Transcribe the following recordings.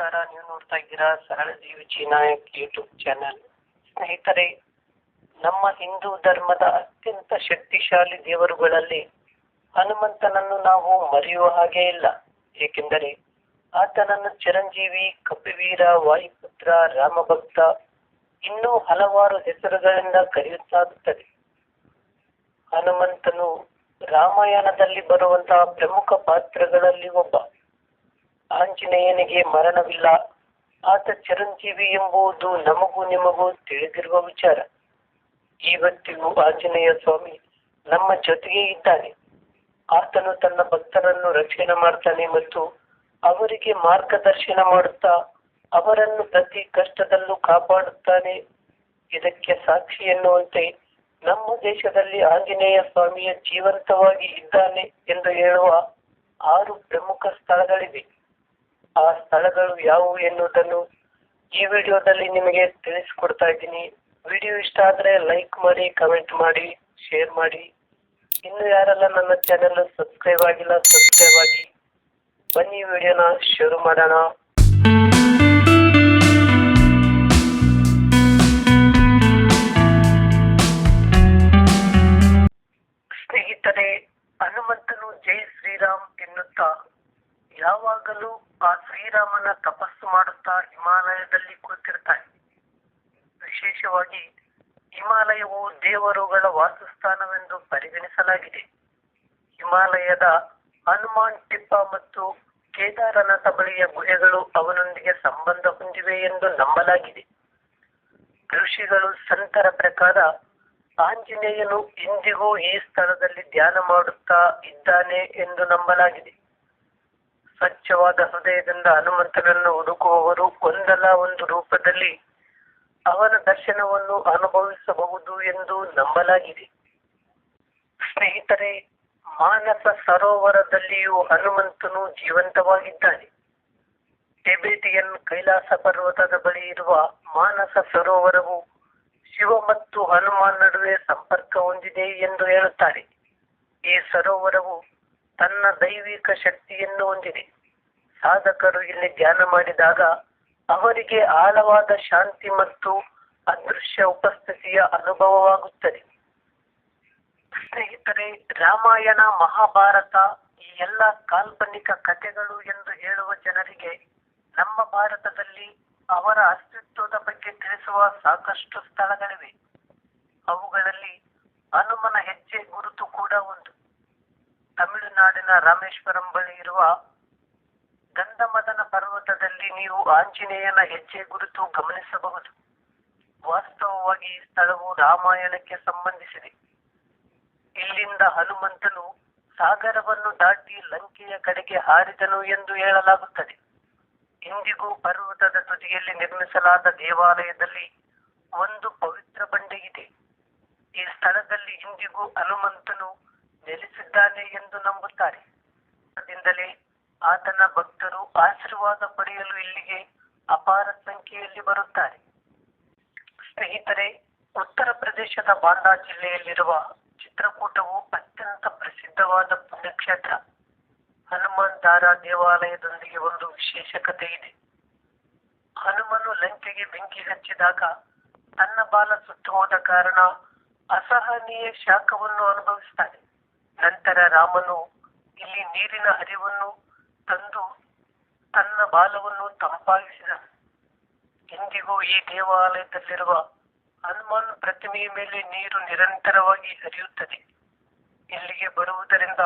ನಮಸ್ಕಾರ. ನೀವು ನೋಡ್ತಾ ಇದ್ದೀರಾ ಸರಳ ಜೀವಿ ಚಿನಾಯಕ್ ಯೂಟ್ಯೂಬ್ ಚಾನೆಲ್. ಸ್ನೇಹಿತರೆ, ನಮ್ಮ ಹಿಂದೂ ಧರ್ಮದ ಅತ್ಯಂತ ಶಕ್ತಿಶಾಲಿ ದೇವರುಗಳಲ್ಲಿ ಹನುಮಂತನನ್ನು ನಾವು ಮರೆಯುವ ಹಾಗೆ ಇಲ್ಲ. ಏಕೆಂದರೆ, ಆತನನ್ನು ಚಿರಂಜೀವಿ, ಕಪಿವೀರ, ವಾಯುಪುತ್ರ, ರಾಮಭಕ್ತ ಇನ್ನೂ ಹಲವಾರು ಹೆಸರುಗಳಿಂದ ಕರೆಯುತ್ತಾಗುತ್ತದೆ. ಹನುಮಂತನು ರಾಮಾಯಣದಲ್ಲಿ ಬರುವಂತಹ ಪ್ರಮುಖ ಪಾತ್ರಗಳಲ್ಲಿ ಒಬ್ಬ. ಆಂಜನೇಯನಿಗೆ ಮರಣವಿಲ್ಲ. ಆತ ಚಿರಂಜೀವಿ ಎಂಬುದು ನಮಗೂ ನಿಮಗೂ ತಿಳಿದಿರುವ ವಿಚಾರ. ಇವತ್ತಿಗೂ ಆಂಜನೇಯ ಸ್ವಾಮಿ ನಮ್ಮ ಜೊತೆಗೆ ಇದ್ದಾನೆ. ಆತನು ತನ್ನ ಭಕ್ತರನ್ನು ರಕ್ಷಣೆ ಮಾಡ್ತಾನೆ ಮತ್ತು ಅವರಿಗೆ ಮಾರ್ಗದರ್ಶನ ಮಾಡುತ್ತಾ ಅವರನ್ನು ಪ್ರತಿ ಕಷ್ಟದಲ್ಲೂ ಕಾಪಾಡುತ್ತಾನೆ. ಇದಕ್ಕೆ ಸಾಕ್ಷಿ ಎನ್ನುವಂತೆ ನಮ್ಮ ದೇಶದಲ್ಲಿ ಆಂಜನೇಯ ಸ್ವಾಮಿಯ ಜೀವಂತವಾಗಿ ಇದ್ದಾನೆ ಎಂದು ಹೇಳುವ ಆರು ಪ್ರಮುಖ ಸ್ಥಳಗಳಿವೆ. ಆ ಸ್ಥಳಗಳು ಯಾವುವು ಎನ್ನುವುದನ್ನು ಈ ವಿಡಿಯೋದಲ್ಲಿ ನಿಮಗೆ ತಿಳಿಸಿಕೊಡ್ತಾ ಇದ್ದೀನಿ. ವಿಡಿಯೋ ಇಷ್ಟ ಆದರೆ ಲೈಕ್ ಮಾಡಿ, ಕಮೆಂಟ್ ಮಾಡಿ, ಶೇರ್ ಮಾಡಿ. ಇನ್ನು ಯಾರೆಲ್ಲ ನನ್ನ ಚಾನೆಲ್ ಸಬ್ಸ್ಕ್ರೈಬ್ ಆಗಿಲ್ಲ ಸಬ್ಸ್ಕ್ರೈಬ್ ಆಗಿ. ಬನ್ನಿ ವಿಡಿಯೋನ ಶುರು ಮಾಡೋಣ. ಸ್ನೇಹಿತರೆ, ಹನುಮಂತನು ಜೈ ಶ್ರೀರಾಮ್ ಎನ್ನುತ್ತಾ ಯಾವಾಗಲೂ ಆ ಶ್ರೀರಾಮನ ತಪಸ್ಸು ಮಾಡುತ್ತಾ ಹಿಮಾಲಯದಲ್ಲಿ ಕೂತಿರ್ತಾನೆ ವಿಶೇಷವಾಗಿ ಹಿಮಾಲಯವು ದೇವರುಗಳ ವಾಸಸ್ಥಾನವೆಂದು ಪರಿಗಣಿಸಲಾಗಿದೆ. ಹಿಮಾಲಯದ ಹನುಮಾನ್ ಟಿಪ್ಪ ಮತ್ತು ಕೇದಾರನಾಥ ಬಳಿಯ ಗುಹೆಗಳು ಅವನೊಂದಿಗೆ ಸಂಬಂಧ ಹೊಂದಿವೆ ಎಂದು ನಂಬಲಾಗಿದೆ. ಋಷಿಗಳು ಸಂತರ ಪ್ರಕಾರ ಆಂಜನೇಯನು ಇಂದಿಗೂ ಈ ಸ್ಥಳದಲ್ಲಿ ಧ್ಯಾನ ಮಾಡುತ್ತಾ ಇದ್ದಾನೆ ಎಂದು ನಂಬಲಾಗಿದೆ. ಸ್ವಚ್ಛವಾದ ಹೃದಯದಿಂದ ಹನುಮಂತನನ್ನು ಹುಡುಕುವವರು ಒಂದಲ್ಲ ಒಂದು ರೂಪದಲ್ಲಿ ಅವನ ದರ್ಶನವನ್ನು ಅನುಭವಿಸಬಹುದು ಎಂದು ನಂಬಲಾಗಿದೆ. ಸ್ನೇಹಿತರೆ, ಮಾನಸ ಸರೋವರದಲ್ಲಿಯೂ ಹನುಮಂತನು ಜೀವಂತವಾಗಿದ್ದಾನೆ. ಟಿಬೆಟಿಯನ್ ಕೈಲಾಸ ಪರ್ವತದ ಬಳಿ ಇರುವ ಮಾನಸ ಸರೋವರವು ಶಿವ ಮತ್ತು ಹನುಮಾನ್ ನಡುವೆ ಸಂಪರ್ಕ ಹೊಂದಿದೆ ಎಂದು ಹೇಳುತ್ತಾರೆ. ಈ ಸರೋವರವು ತನ್ನ ದೈವಿಕ ಶಕ್ತಿಯನ್ನು ಹೊಂದಿದೆ. ಸಾಧಕರು ಇಲ್ಲಿ ಧ್ಯಾನ ಮಾಡಿದಾಗ ಅವರಿಗೆ ಆಳವಾದ ಶಾಂತಿ ಮತ್ತು ಅದೃಶ್ಯ ಉಪಸ್ಥಿತಿಯ ಅನುಭವವಾಗುತ್ತದೆ. ಸ್ನೇಹಿತರೆ, ರಾಮಾಯಣ, ಮಹಾಭಾರತ ಈ ಎಲ್ಲ ಕಾಲ್ಪನಿಕ ಕಥೆಗಳು ಎಂದು ಹೇಳುವ ಜನರಿಗೆ ನಮ್ಮ ಭಾರತದಲ್ಲಿ ಅವರ ಅಸ್ತಿತ್ವದ ಬಗ್ಗೆ ತಿಳಿಸುವ ಸಾಕಷ್ಟು ಸ್ಥಳಗಳಿವೆ. ಅವುಗಳಲ್ಲಿ ಹನುಮನ ಹೆಜ್ಜೆ ಗುರುತು ಕೂಡ ಒಂದು. ತಮಿಳುನಾಡಿನ ರಾಮೇಶ್ವರಂ ಬಳಿ ಇರುವ ಗಂಧಮದನ ಪರ್ವತದಲ್ಲಿ ನೀವು ಆಂಜನೇಯನ ಹೆಜ್ಜೆ ಗುರುತು ಗಮನಿಸಬಹುದು. ವಾಸ್ತವವಾಗಿ ಈ ಸ್ಥಳವು ರಾಮಾಯಣಕ್ಕೆ ಸಂಬಂಧಿಸಿದೆ. ಇಲ್ಲಿಂದ ಹನುಮಂತನು ಸಾಗರವನ್ನು ದಾಟಿ ಲಂಕೆಯ ಕಡೆಗೆ ಹಾರಿದನು ಎಂದು ಹೇಳಲಾಗುತ್ತದೆ. ಇಂದಿಗೂ ಪರ್ವತದ ತುದಿಯಲ್ಲಿ ನಿರ್ಮಿಸಲಾದ ದೇವಾಲಯದಲ್ಲಿ ಒಂದು ಪವಿತ್ರ ಬಂಡೆ ಇದೆ. ಈ ಸ್ಥಳದಲ್ಲಿ ಇಂದಿಗೂ ಹನುಮಂತನು ನೆಲೆಸಿದ್ದಾನೆ ಎಂದು ನಂಬುತ್ತಾರೆ. ಅದರಿಂದಲೇ ಆತನ ಭಕ್ತರು ಆಶೀರ್ವಾದ ಪಡೆಯಲು ಇಲ್ಲಿಗೆ ಅಪಾರ ಸಂಖ್ಯೆಯಲ್ಲಿ ಬರುತ್ತಾರೆ. ಸ್ನೇಹಿತರೆ, ಉತ್ತರ ಪ್ರದೇಶದ ಬಾಂಡಾ ಜಿಲ್ಲೆಯಲ್ಲಿರುವ ಚಿತ್ರಕೂಟವು ಅತ್ಯಂತ ಪ್ರಸಿದ್ಧವಾದ ಪುಣ್ಯಕ್ಷೇತ್ರ. ಹನುಮಾನ್ ದಾರಾ ದೇವಾಲಯದೊಂದಿಗೆ ಒಂದು ವಿಶೇಷ ಕಥೆ ಇದೆ. ಹನುಮನು ಲಂಕೆಗೆ ಬೆಂಕಿ ಹಚ್ಚಿದಾಗ ತನ್ನ ಬಾಲ ಸುಟ್ಟು ಹೋದ ಕಾರಣ ಅಸಹನೀಯ ಶಾಖವನ್ನು ಅನುಭವಿಸುತ್ತಾನೆ ನಂತರ ರಾಮನು ಇಲ್ಲಿ ನೀರಿನ ಹರಿವನ್ನು ತಂದು ತನ್ನ ಬಾಲವನ್ನು ತಂಪಾಗಿಸಿದ. ಇಂದಿಗೂ ಈ ದೇವಾಲಯದಲ್ಲಿರುವ ಹನುಮಾನ್ ಪ್ರತಿಮೆಯ ಮೇಲೆ ನೀರು ನಿರಂತರವಾಗಿ ಹರಿಯುತ್ತದೆ. ಇಲ್ಲಿಗೆ ಬರುವುದರಿಂದ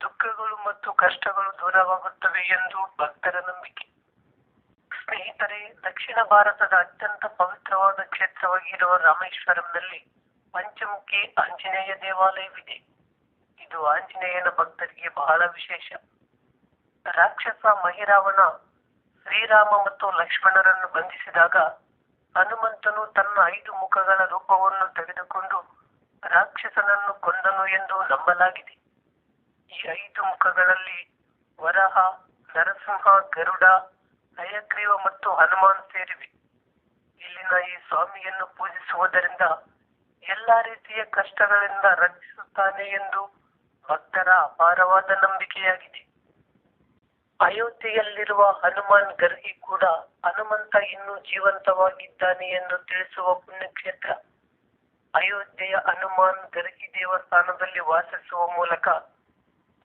ದುಃಖಗಳು ಮತ್ತು ಕಷ್ಟಗಳು ದೂರವಾಗುತ್ತವೆ ಎಂದು ಭಕ್ತರ ನಂಬಿಕೆ. ಸ್ನೇಹಿತರೆ, ದಕ್ಷಿಣ ಭಾರತದ ಅತ್ಯಂತ ಪವಿತ್ರವಾದ ಕ್ಷೇತ್ರವಾಗಿರುವ ರಾಮೇಶ್ವರಂನಲ್ಲಿ ಪಂಚಮುಖಿ ಆಂಜನೇಯ ದೇವಾಲಯವಿದೆ. ಇದು ಆಂಜನೇಯನ ಭಕ್ತರಿಗೆ ಬಹಳ ವಿಶೇಷ. ರಾಕ್ಷಸ ಮಹಿರಾವಣ ಶ್ರೀರಾಮ ಮತ್ತು ಲಕ್ಷ್ಮಣರನ್ನು ಬಂಧಿಸಿದಾಗ ಹನುಮಂತನು ತನ್ನ ಐದು ಮುಖಗಳ ರೂಪವನ್ನು ತೆಗೆದುಕೊಂಡು ರಾಕ್ಷಸನನ್ನು ಕೊಂದನು ಎಂದು ನಂಬಲಾಗಿದೆ. ಈ ಐದು ಮುಖಗಳಲ್ಲಿ ವರಹ, ನರಸಿಂಹ, ಗರುಡ ಹಯಗ್ರೀವ ಮತ್ತು ಹನುಮಾನ್ ಸೇರಿವೆ. ಇಲ್ಲಿನ ಈ ಸ್ವಾಮಿಯನ್ನು ಪೂಜಿಸುವುದರಿಂದ ಎಲ್ಲಾ ರೀತಿಯ ಕಷ್ಟಗಳಿಂದ ರಕ್ಷಿಸುತ್ತಾನೆ ಎಂದು ಭಕ್ತರ ಅಪಾರವಾದ ನಂಬಿಕೆಯಾಗಿದೆ. ಅಯೋಧ್ಯೆಯಲ್ಲಿರುವ ಹನುಮಾನ್ ಗರ್ಗಿ ಕೂಡ ಹನುಮಂತ ಇನ್ನೂ ಜೀವಂತವಾಗಿದ್ದಾನೆ ಎಂದು ತಿಳಿಸುವ ಪುಣ್ಯಕ್ಷೇತ್ರ. ಅಯೋಧ್ಯೆಯ ಹನುಮಾನ್ ಗರ್ಗಿ ದೇವಸ್ಥಾನದಲ್ಲಿ ವಾಸಿಸುವ ಮೂಲಕ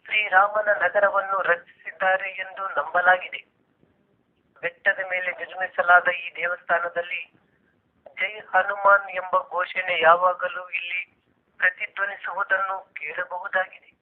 ಶ್ರೀರಾಮನ ನಗರವನ್ನು ರಚಿಸಿದ್ದಾರೆ ಎಂದು ನಂಬಲಾಗಿದೆ. ಬೆಟ್ಟದ ಮೇಲೆ ನಿರ್ಮಿಸಲಾದ ಈ ದೇವಸ್ಥಾನದಲ್ಲಿ ಜೈ ಹನುಮಾನ್ ಎಂಬ ಘೋಷಣೆ ಯಾವಾಗಲೂ ಇಲ್ಲಿ ಪ್ರತಿಧ್ವನಿಸುವುದನ್ನು ಕೇಳಬಹುದಾಗಿದೆ.